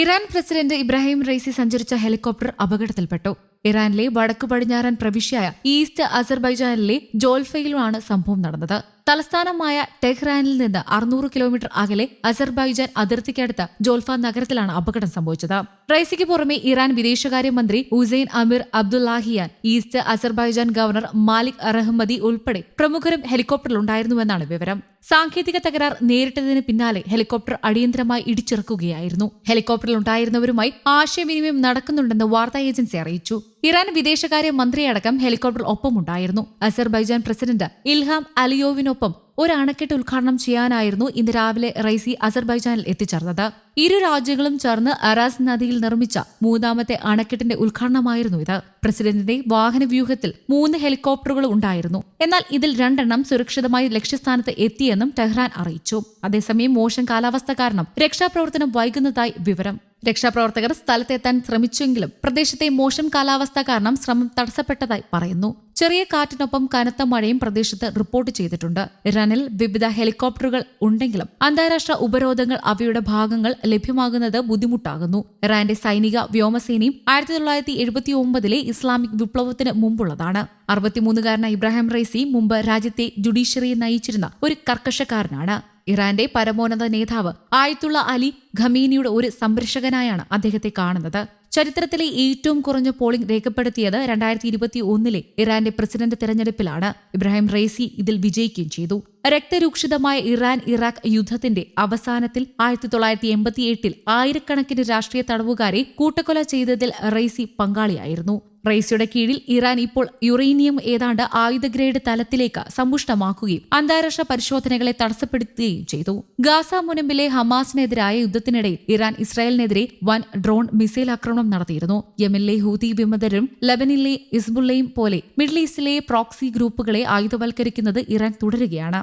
Iran president Ebrahim Raisi സഞ്ചരിച്ച helicopter അപകടത്തിൽപ്പെട്ടു. ഇറാനിലെ വടക്കു പടിഞ്ഞാറൻ പ്രവിശ്യയായ ഈസ്റ്റ് അസർബൈജാനിലെ ജോൽഫയിലുമാണ് സംഭവം നടന്നത്. തലസ്ഥാനമായ ടെഹ്റാനിൽ നിന്ന് അറുന്നൂറ് കിലോമീറ്റർ അകലെ അസർബൈജാൻ അതിർത്തിക്കടുത്ത് ജോൽഫ നഗരത്തിലാണ് അപകടം സംഭവിച്ചത്. റൈസിക്ക് പുറമെ ഇറാൻ വിദേശകാര്യമന്ത്രി Hossein Amir Abdollahian East Azerbaijan governor Malek Rahmati ഉൾപ്പെടെ പ്രമുഖരും ഹെലികോപ്റ്ററിൽ ഹെലികോപ്റ്ററിലുണ്ടായിരുന്നുവെന്നാണ് വിവരം. സാങ്കേതിക തകരാർ നേരിട്ടതിന് പിന്നാലെ ഹെലികോപ്റ്റർ അടിയന്തരമായി ഇടിച്ചിറക്കുകയായിരുന്നു. ഹെലികോപ്റ്ററിലുണ്ടായിരുന്നവരുമായി ആശയവിനിമയം നടക്കുന്നുണ്ടെന്ന് വാർത്താ ഏജൻസി അറിയിച്ചു. ഇറാൻ വിദേശകാര്യ മന്ത്രിയടക്കം ഹെലികോപ്റ്റർ ഒപ്പമുണ്ടായിരുന്നു. അസർബൈജാൻ പ്രസിഡന്റ് ഇൽഹാം അലിയോവിനൊപ്പം ഒരു അണക്കെട്ട് ഉദ്ഘാടനം ചെയ്യാനായിരുന്നു ഇന്ന് രാവിലെ റൈസി അസർബൈജാനിൽ എത്തിച്ചേർന്നത്. ഇരു രാജ്യങ്ങളും ചേർന്ന് അറാസ് നദിയിൽ നിർമ്മിച്ച മൂന്നാമത്തെ അണക്കെട്ടിന്റെ ഉദ്ഘാടനമായിരുന്നു ഇത്. പ്രസിഡന്റിന്റെ വാഹനവ്യൂഹത്തിൽ മൂന്ന് ഹെലികോപ്റ്ററുകൾ ഉണ്ടായിരുന്നു. എന്നാൽ ഇതിൽ രണ്ടെണ്ണം സുരക്ഷിതമായി ലക്ഷ്യസ്ഥാനത്ത് എത്തിയെന്നും ടെഹ്റാൻ അറിയിച്ചു. അതേസമയം മോശം കാലാവസ്ഥ കാരണം രക്ഷാപ്രവർത്തനം വൈകുന്നതായി വിവരം. രക്ഷാപ്രവർത്തകർ സ്ഥലത്തെത്താൻ ശ്രമിച്ചെങ്കിലും പ്രദേശത്തെ മോശം കാലാവസ്ഥ കാരണം ശ്രമം തടസ്സപ്പെട്ടതായി പറയുന്നു. ചെറിയ കാറ്റിനൊപ്പം കനത്ത മഴയും പ്രദേശത്ത് റിപ്പോർട്ട് ചെയ്തിട്ടുണ്ട്. ഇറാനിൽ വിവിധ ഹെലികോപ്റ്ററുകൾ ഉണ്ടെങ്കിലും അന്താരാഷ്ട്ര ഉപരോധങ്ങൾ അവയുടെ ഭാഗങ്ങൾ ലഭ്യമാകുന്നത് ബുദ്ധിമുട്ടാകുന്നു. ഇറാന്റെ സൈനിക വ്യോമസേനയും ആയിരത്തി തൊള്ളായിരത്തി എഴുപത്തി ഒമ്പതിലെ ഇസ്ലാമിക് വിപ്ലവത്തിന് മുമ്പുള്ളതാണ്. അറുപത്തിമൂന്നുകാരനായ ഇബ്രാഹിം റൈസി മുമ്പ് രാജ്യത്തെ ജുഡീഷ്യറിയെ നയിച്ചിരുന്ന ഒരു കർക്കശക്കാരനാണ്. ഇറാന്റെ പരമോന്നത നേതാവ് ആയത്തുള്ള അലി ഖമീനിയുടെ ഒരു സംരക്ഷകനായാണ് അദ്ദേഹത്തെ കാണുന്നത്. ചരിത്രത്തിലെ ഏറ്റവും കുറഞ്ഞ പോളിംഗ് രേഖപ്പെടുത്തിയത് രണ്ടായിരത്തി ഇരുപത്തി ഒന്നിലെ ഇറാന്റെ പ്രസിഡന്റ് തെരഞ്ഞെടുപ്പിലാണ്. ഇബ്രാഹിം റേസി ഇതിൽ വിജയിക്കുകയും ചെയ്തു. രക്തരൂക്ഷിതമായ ഇറാൻ ഇറാഖ് യുദ്ധത്തിന്റെ അവസാനത്തിൽ ആയിരത്തി തൊള്ളായിരത്തി എൺപത്തിയെട്ടിൽ ആയിരക്കണക്കിന് രാഷ്ട്രീയ തടവുകാരെ കൂട്ടക്കൊല ചെയ്തതിൽ റൈസി പങ്കാളിയായിരുന്നു. റൈസിയുടെ കീഴിൽ ഇറാൻ ഇപ്പോൾ യുറേനിയം ഏതാണ്ട് ആയുധ ഗ്രേഡ് തലത്തിലേക്ക് സമ്പുഷ്ടമാക്കുകയും അന്താരാഷ്ട്ര പരിശോധനകളെ തടസ്സപ്പെടുത്തുകയും ചെയ്തു. ഗാസ മുനമ്പിലെ ഹമാസിനെതിരായ യുദ്ധത്തിനിടയിൽ ഇറാൻ ഇസ്രായേലിനെതിരെ വൻ ഡ്രോൺ മിസൈൽ ആക്രമണം നടത്തിയിരുന്നു. യമനിലെ ഹൂതി വിമതരും ലബനിലെ ഇസ്ബുള്ളയും പോലെ മിഡിൽ ഈസ്റ്റിലെ പ്രോക്സി ഗ്രൂപ്പുകളെ ആയുധവൽക്കരിക്കുന്നത് ഇറാൻ തുടരുകയാണ്.